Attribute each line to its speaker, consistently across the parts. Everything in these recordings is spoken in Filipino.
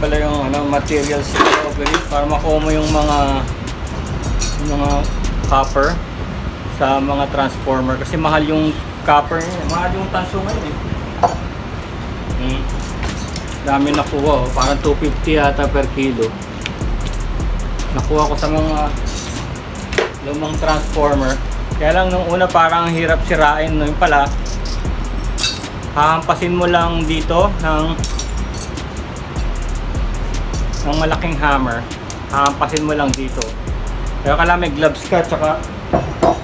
Speaker 1: pala yung ano, materials recovery para makuha mo yung mga yung mga copper sa mga transformer kasi mahal yung copper eh. mahal yung tanso ngayon eh hmm. dami nakuha oh. parang 250 yata per kilo nakuha ko sa mga lumang transformer kaya lang nung una parang ang hirap sirain no yung pala hahampasin mo lang dito ng ng malaking hammer hahampasin mo lang dito. Kaya kala may gloves ka tsaka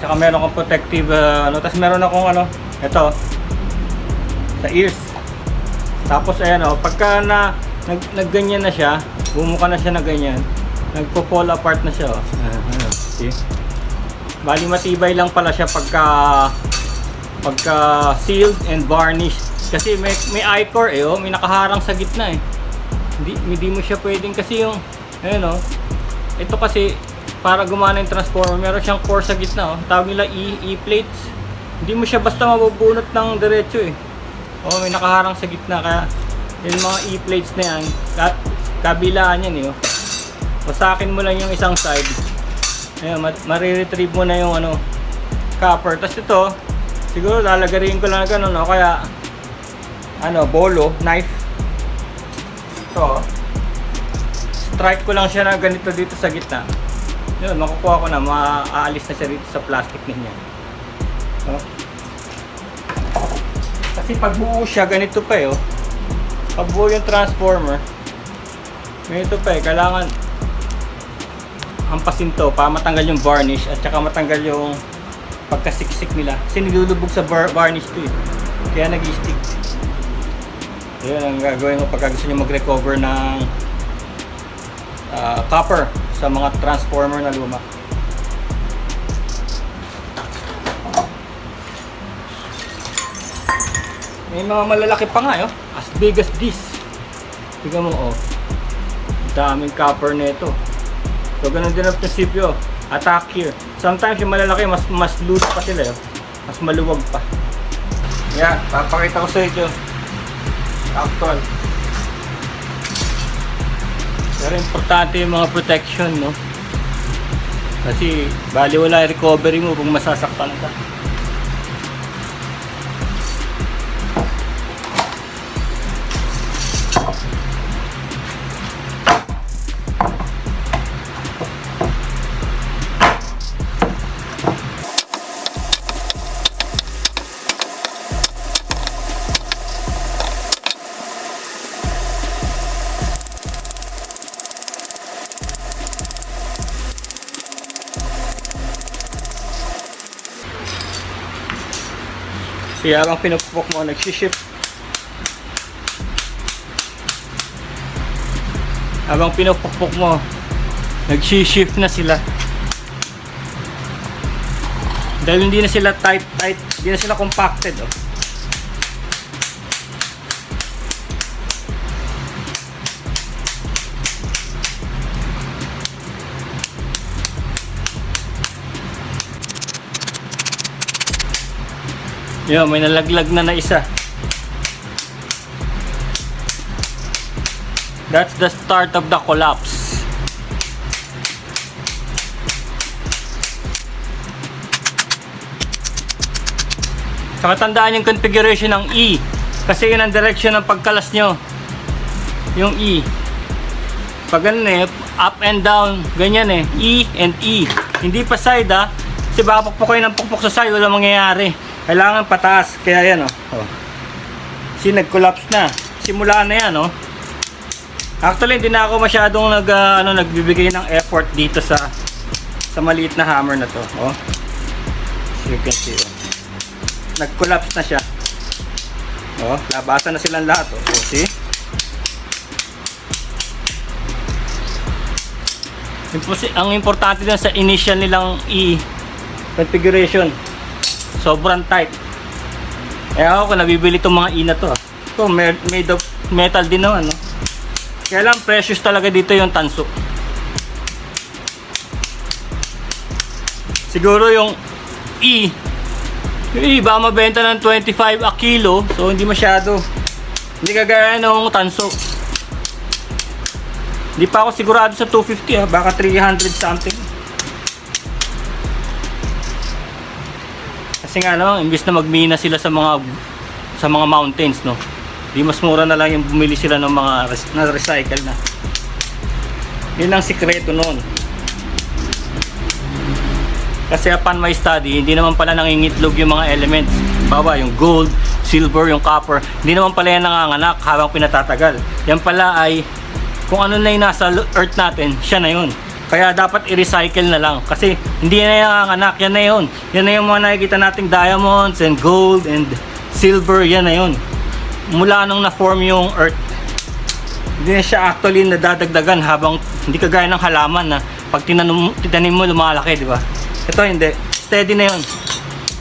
Speaker 1: tsaka meron kang protective uh, ano tapos meron akong ano ito sa ears. Tapos ayan oh pagka na nag, nagganyan na siya bumuka na siya na ganyan nagpo-fall apart na siya oh. Ah, ano, see bali matibay lang pala siya pagka pagka sealed and varnished. Kasi may may I-core eh oh may nakaharang sa gitna eh hindi hindi mo siya pwedeng kasi yung ayun oh. Ito kasi para gumana yung transformer meron siyang core sa gitna oh. Tawag nila E E-plates. Hindi mo siya basta mabubunot ng diretso eh. Oh may nakaharang sa gitna kaya yung mga E-plates na yan ka- kabilaan yan eh oh. Wasakin mo lang yung isang side. Ayun ma- mariretrieve mo na yung ano copper. Tapos ito siguro lalagarin ko lang ganun o kaya ano bolo knife oh. strike ko lang siya na ganito dito sa gitna yun makukuha ko na maaalis na siya dito sa plastic niya oh. kasi pag buo siya ganito pa eh oh. pag buo yung transformer ganito pa eh kailangan hampasin to para matanggal yung varnish at saka matanggal yung pagkasiksik nila kasi nilulubog sa var- varnish to eh kaya nag-stick yun ang gagawin mo pagka gusto nyo mag-recover ng ah, copper sa mga transformer na luma may mga malalaki pa nga eh, oh. as big as this tignan mo oh daming copper nito So, ganun din ang prinsipyo. Attack here. Sometimes yung malalaki, mas mas loose pa sila. eh. Mas maluwag pa. Yan, papakita ko sa inyo. Actual. Pero importante yung mga protection, no? Kasi, bali wala recovery mo kung masasaktan ka. Kaya habang pinupok mo, nagsishift. Habang pinupok mo, nagsishift na sila. Dahil hindi na sila tight, tight, hindi na sila compacted. Oh. Yun, may nalaglag na na isa. That's the start of the collapse. Saka tandaan yung configuration ng E. Kasi yun ang direction ng pagkalas nyo. Yung E. Pag ganun eh, up and down, ganyan eh. E and E. Hindi pa side ah. Kasi baka pukpok kayo ng pukpok sa side, wala mangyayari. Kailangan pataas. Kaya yan oh. oh. Kasi nag-collapse na. Simula na yan oh. Actually, hindi na ako masyadong nag, ah, ano, nagbibigay ng effort dito sa sa maliit na hammer na to. Oh. So you can see. Oh. Nag-collapse na siya. Oh, labasan na silang lahat. Oh, oh see? Ang importante din sa initial nilang E configuration sobrang tight kaya ako kung nabibili itong mga E na to ah. ito ma- made of metal din naman no? kaya lang precious talaga dito yung tanso siguro yung E yung E ba mabenta ng 25 a kilo so hindi masyado hindi kagaya ng tanso Hindi pa ako sigurado sa 250 ah, baka 300 something. Kasi nga ano, imbis na magmina sila sa mga sa mga mountains, no. Di mas mura na lang yung bumili sila ng mga na recycle na. Yun ang sikreto noon. Kasi upon my study, hindi naman pala nangingitlog yung mga elements. Bawa, yung gold, silver, yung copper. Hindi naman pala yan nanganganak habang pinatatagal. Yan pala ay kung ano na yung nasa earth natin, siya na yun. Kaya dapat i-recycle na lang. Kasi hindi na yan nanganganak, yan na yun. Yan na yung mga nakikita nating diamonds and gold and silver, yan na yun. Mula nung na-form yung earth, hindi na siya actually nadadagdagan habang hindi kagaya ng halaman na pag tinanim, tinanim mo lumalaki, di ba? Ito hindi. Steady na yun.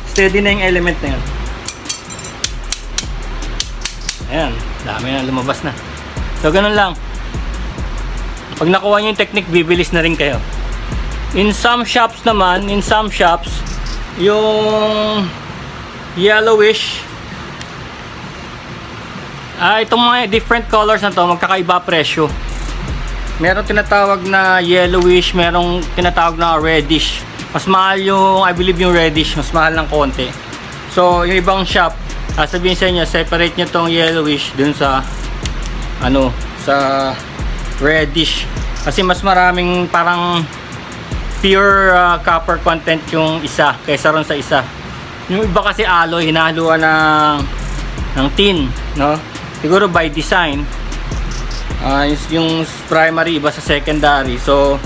Speaker 1: Steady na yung element na yun. Ayan, dami na lumabas na. So, ganun lang. Pag nakuha nyo yung technique, bibilis na rin kayo. In some shops naman, in some shops, yung yellowish Ah, itong mga different colors na to, magkakaiba presyo. Meron tinatawag na yellowish, merong tinatawag na reddish. Mas mahal yung, I believe yung reddish, mas mahal ng konti. So, yung ibang shop, ah, sabihin sa inyo, separate nyo tong yellowish dun sa, ano, sa reddish. Kasi mas maraming parang pure ah, copper content yung isa kaysa ron sa isa. Yung iba kasi alloy, hinahaluan ng, ng tin, no? Siguro by design, yung, yung primary iba sa secondary. So,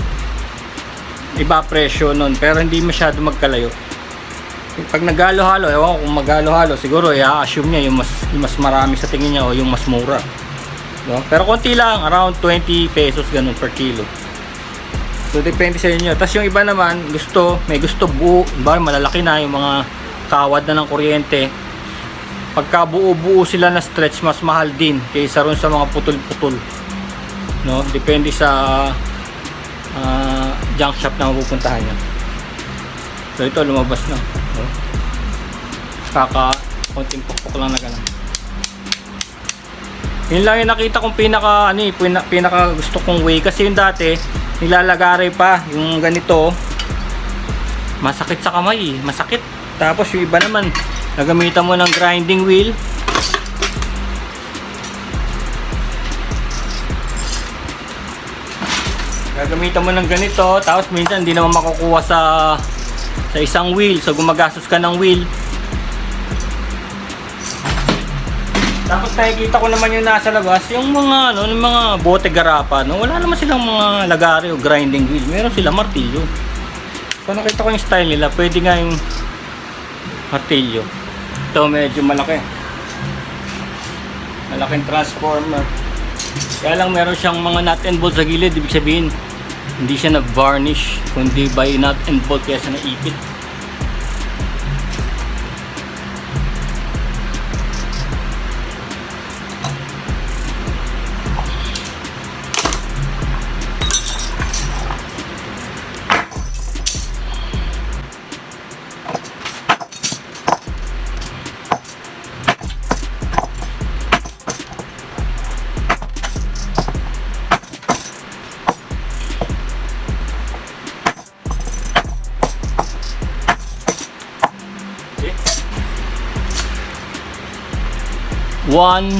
Speaker 1: iba presyo nun. Pero hindi masyado magkalayo. Pag naghalo-halo, ewan ko kung maghalo-halo, siguro i-assume niya yung mas, yung mas marami sa tingin niya o yung mas mura. No? Pero konti lang, around 20 pesos ganun per kilo. So depende sa inyo. Tapos yung iba naman, gusto, may gusto buo, ba malalaki na yung mga kawad na ng kuryente. Pagka buo-buo sila na stretch, mas mahal din kaysa ron sa mga putol-putol. No? Depende sa ah, junk shop na mapupuntahan niya. So ito lumabas na. No? Kaka konting pukpok lang na ganun. Yun lang yung nakita kong pinaka ano eh, pina- pinaka gusto kong way. Kasi yung dati nilalagare pa yung ganito. Masakit sa kamay eh, masakit. Tapos yung iba naman nagamitan mo ng grinding wheel. Gagamitan mo ng ganito tapos minsan hindi naman makukuha sa sa isang wheel. So gumagastos ka ng wheel tapos nakikita ko naman yung nasa labas yung mga ano yung mga bote garapa no? Wala naman silang mga lagari o grinding wheel. Meron silang martilyo. So nakita ko yung style nila. Pwede nga yung martilyo. Ito medyo malaki. Malaking transformer. Kaya lang meron siyang mga nut and bolt sa gilid. Ibig sabihin hindi siya nag-varnish kundi by nut and bolt kaya siya naipit One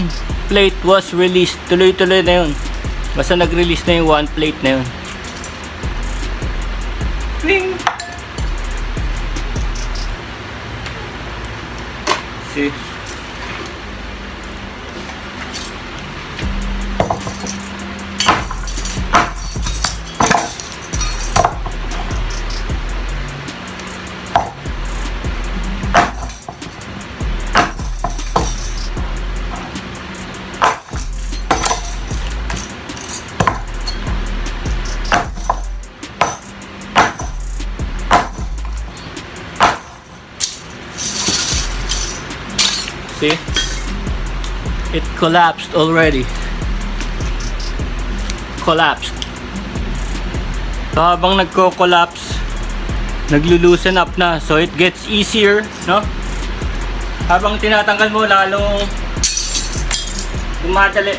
Speaker 1: plate was released. Tuloy-tuloy na yun. Basta nag-release na yung one plate na yun. Pling! See? Collapsed already. Collapsed. So, habang nagko-collapse, naglo-loosen up na. So, it gets easier, no? Habang tinatanggal mo, lalong dumadali.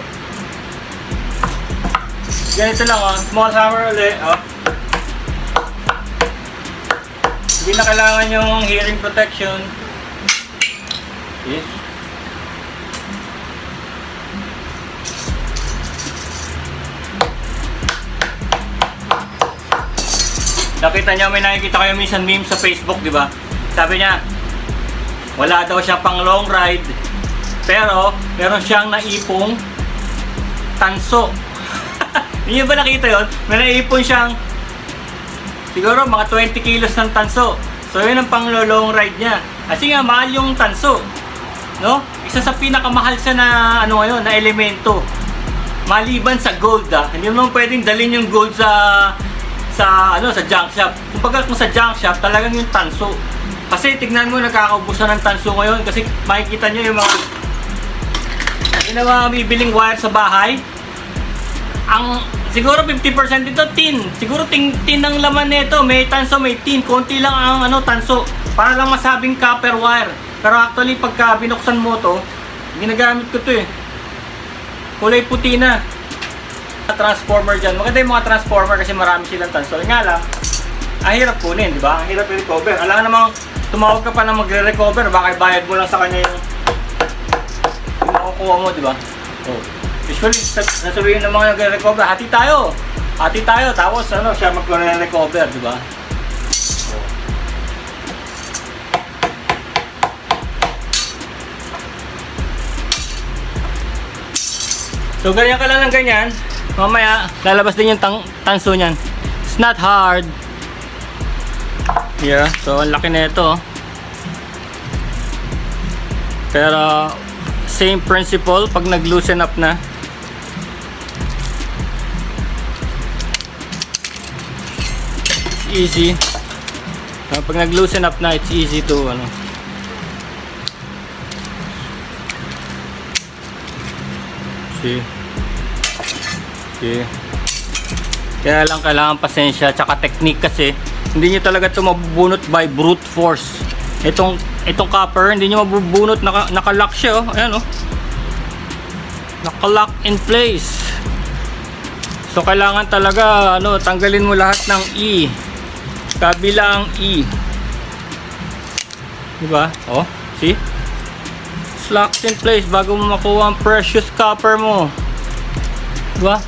Speaker 1: ganito lang oh. Small hammer ulit, oh. Hindi na kailangan yung hearing protection. Yes. Nakita niya, may nakikita kayo minsan meme sa Facebook, di ba? Sabi niya, wala daw siya pang long ride, pero meron siyang naipong tanso. Hindi ba nakita yon? May naipon siyang siguro mga 20 kilos ng tanso. So yun ang pang long ride niya. Kasi nga mahal yung tanso. No? Isa sa pinakamahal sa na ano ngayon, na elemento. Maliban sa gold ah. Hindi mo pwedeng dalhin yung gold sa sa ano sa junk shop. Kumbaga kung sa junk shop, talagang yung tanso. Kasi tignan mo nakakaubusan ng tanso ngayon kasi makikita niyo yung mga yung mga bibiling wire sa bahay. Ang siguro 50% dito tin. Siguro tin, tin ang laman nito. May tanso, may tin. Konti lang ang ano tanso. Para lang masabing copper wire. Pero actually pagka binuksan mo to, ginagamit ko to eh. Kulay puti na. Transformer dyan. Maganda yung mga transformer kasi marami silang tanso. Yun nga lang, ang hirap kunin, di ba? Ang hirap i-recover. Alam namang tumawag ka pa na magre-recover, baka bayad mo lang sa kanya yung yung makukuha mo, di ba? Oh. Usually, sa- nasabihin ng mga nagre-recover, hati tayo. Hati tayo. Tapos, ano, siya magre-recover, di ba? So, ganyan ka lang ng ganyan. Mamaya, lalabas din yung tanso niyan. It's not hard. Yeah, so ang laki na ito. Pero, same principle pag nag-loosen up na. Easy. Uh, pag nag-loosen up na, it's easy to ano. See? See? Kaya lang kailangan pasensya tsaka technique kasi hindi nyo talaga ito mabubunot by brute force. Itong itong copper hindi nyo mabubunot naka, naka-lock siya oh. Ayan oh. Naka-lock in place. So kailangan talaga ano tanggalin mo lahat ng E. Kabilang E. Diba? Oh, see? Locked in place bago mo makuha ang precious copper mo. Diba?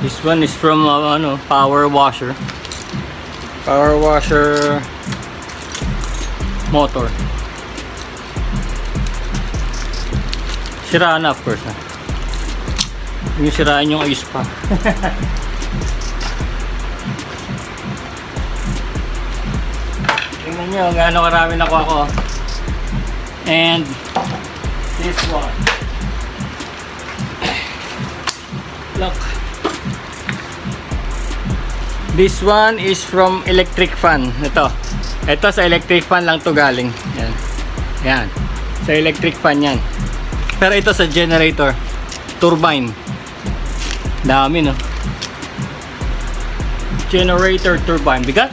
Speaker 1: This one is from uh, ano, power washer. Power washer motor. Sira na of course. Ha? Yung siraan yung ayos pa. Tingnan nyo gaano karami nakuha ko. And this one. Look. This one is from electric fan. Ito. Ito sa electric fan lang to galing. Yan. Yan. Sa electric fan yan. Pero ito sa generator. Turbine. Dami no. Generator turbine. Bigat.